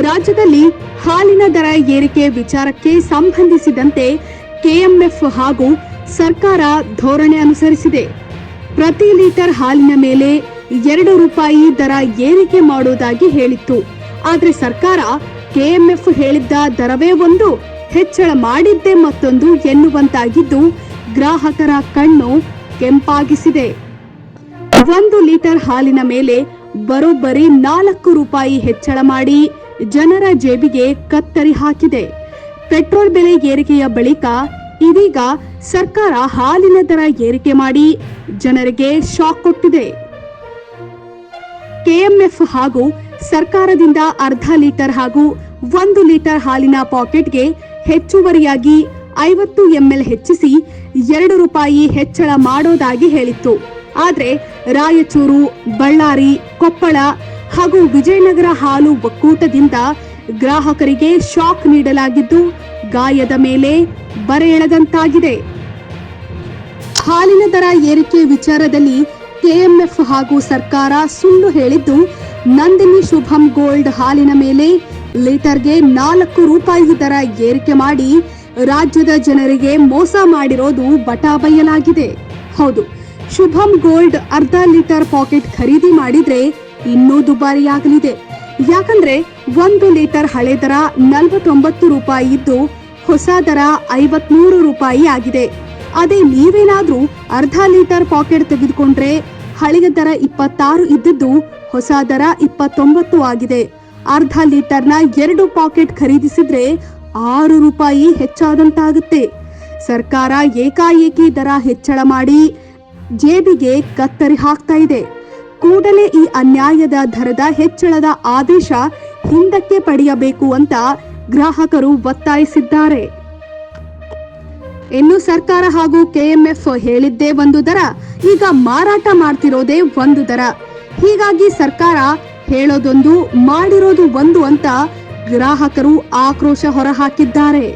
ರಾಜ್ಯದಲ್ಲಿ ಹಾಲಿನ ದರ ಏರಿಕೆ ವಿಚಾರಕ್ಕೆ ಸಂಬಂಧಿಸಿದಂತೆ ಕೆಎಂಎಫ್ ಹಾಗೂ ಸರ್ಕಾರ ಧೋರಣೆ ಅನುಸರಿಸಿದೆ. ಪ್ರತಿ ಲೀಟರ್ ಹಾಲಿನ ಮೇಲೆ ಎರಡು ರೂಪಾಯಿ ದರ ಏರಿಕೆ ಮಾಡುವುದಾಗಿ ಹೇಳಿತ್ತು. ಆದರೆ ಸರ್ಕಾರ ಕೆಎಂಎಫ್ ಹೇಳಿದ್ದ ದರವೇ ಒಂದು, ಹೆಚ್ಚಳ ಮಾಡಿದ್ದೇ ಮತ್ತೊಂದು ಎನ್ನುವಂತಾಗಿದ್ದು ಗ್ರಾಹಕರ ಕಣ್ಣು ಕೆಂಪಾಗಿಸಿದೆ. ಒಂದು ಲೀಟರ್ ಹಾಲಿನ ಮೇಲೆ ಬರೋಬ್ಬರಿ ನಾಲ್ಕು ರೂಪಾಯಿ ಹೆಚ್ಚಳ ಮಾಡಿ ಜನರ ಜೇಬಿಗೆ ಕತ್ತರಿ ಹಾಕಿದೆ. ಪೆಟ್ರೋಲ್ ಬೆಲೆ ಏರಿಕೆಯ ಬಳಿಕ ಇದೀಗ ಸರ್ಕಾರ ಹಾಲಿನ ದರ ಏರಿಕೆ ಮಾಡಿ ಜನರಿಗೆ ಶಾಕ್ ಕೊಟ್ಟಿದೆ. ಕೆಎಂಎಫ್ ಹಾಗೂ ಸರ್ಕಾರದಿಂದ ಅರ್ಧ ಲೀಟರ್ ಹಾಗೂ ಒಂದು ಲೀಟರ್ ಹಾಲಿನ ಪಾಕೆಟ್ಗೆ ಹೆಚ್ಚುವರಿಯಾಗಿ ಐವತ್ತು ಎಂಎಲ್ ಹೆಚ್ಚಿಸಿ ಎರಡು ರೂಪಾಯಿ ಹೆಚ್ಚಳ ಮಾಡೋದಾಗಿ ಹೇಳಿತ್ತು. ಆದರೆ ರಾಯಚೂರು, ಬಳ್ಳಾರಿ, ಕೊಪ್ಪಳ ಹಾಗೂ ವಿಜಯನಗರ ಹಾಲು ಒಕ್ಕೂಟದಿಂದ ಗ್ರಾಹಕರಿಗೆ ಶಾಕ್ ನೀಡಲಾಗಿದ್ದು, ಗಾಯದ ಮೇಲೆ ಬರೆ ಎಳೆದಂತಾಗಿದೆ. ಹಾಲಿನ ದರ ಏರಿಕೆ ವಿಚಾರದಲ್ಲಿ ಕೆಎಂಎಫ್ ಹಾಗೂ ಸರ್ಕಾರ ಸುಳ್ಳು ಹೇಳಿದ್ದು, ನಂದಿನಿ ಶುಭಂ ಗೋಲ್ಡ್ ಹಾಲಿನ ಮೇಲೆ ಲೀಟರ್ಗೆ ನಾಲ್ಕು ರೂಪಾಯಿ ದರ ಏರಿಕೆ ಮಾಡಿ ರಾಜ್ಯದ ಜನರಿಗೆ ಮೋಸ ಮಾಡಿರೋದು ಬಟಾಬಯಲಾಗಿದೆ ಹೌದು, ಶುಭಂ ಗೋಲ್ಡ್ ಅರ್ಧ ಲೀಟರ್ ಪಾಕೆಟ್ ಖರೀದಿ ಮಾಡಿದ್ರೆ ಇನ್ನೂ ದುಬಾರಿಯಾಗಲಿದೆ. ಯಾಕಂದ್ರೆ ಒಂದು ಲೀಟರ್ ಹಳೆ ದರ ನಲವತ್ತೊಂಬತ್ತು ರೂಪಾಯಿ ಇದ್ದು ಹೊಸ ದರ ಐವತ್ಮೂರು ರೂಪಾಯಿ ಆಗಿದೆ. ಅದೇ ನೀವೇನಾದ್ರೂ ಅರ್ಧ ಲೀಟರ್ ಪಾಕೆಟ್ ತೆಗೆದುಕೊಂಡ್ರೆ ಹಳೆಯ ದರ ಇಪ್ಪತ್ತಾರು ಇದ್ದದ್ದು ಹೊಸ ದರ ಇಪ್ಪತ್ತೊಂಬತ್ತು ಆಗಿದೆ. ಅರ್ಧ ಲೀಟರ್ನ ಎರಡು ಪಾಕೆಟ್ ಖರೀದಿಸಿದ್ರೆ ಆರು ರೂಪಾಯಿ ಹೆಚ್ಚಾದಂತಾಗುತ್ತೆ. ಸರ್ಕಾರ ಏಕಾಏಕಿ ದರ ಹೆಚ್ಚಳ ಮಾಡಿ ಜೇಬಿಗೆ ಕತ್ತರಿ ಹಾಕ್ತಾ ಇದೆ. ಕೂಡಲೇ ಈ ಅನ್ಯಾಯದ ದರದ ಹೆಚ್ಚಳದ ಆದೇಶ ಹಿಂದಕ್ಕೆ ಪಡೆಯಬೇಕು ಅಂತ ಗ್ರಾಹಕರು ಒತ್ತಾಯಿಸಿದ್ದಾರೆ. ಇನ್ನು ಸರ್ಕಾರ ಹಾಗೂ ಕೆಎಂಎಫ್ ಹೇಳಿದ್ದೇ ಒಂದು ದರ, ಈಗ ಮಾರಾಟ ಮಾಡ್ತಿರೋದೇ ಒಂದು ದರ. ಹೀಗಾಗಿ ಸರ್ಕಾರ ಹೇಳೋದೊಂದು, ಮಾಡಿರೋದು ಒಂದು ಅಂತ ಗ್ರಾಹಕರು ಆಕ್ರೋಶ ಹೊರಹಾಕಿದ್ದಾರೆ.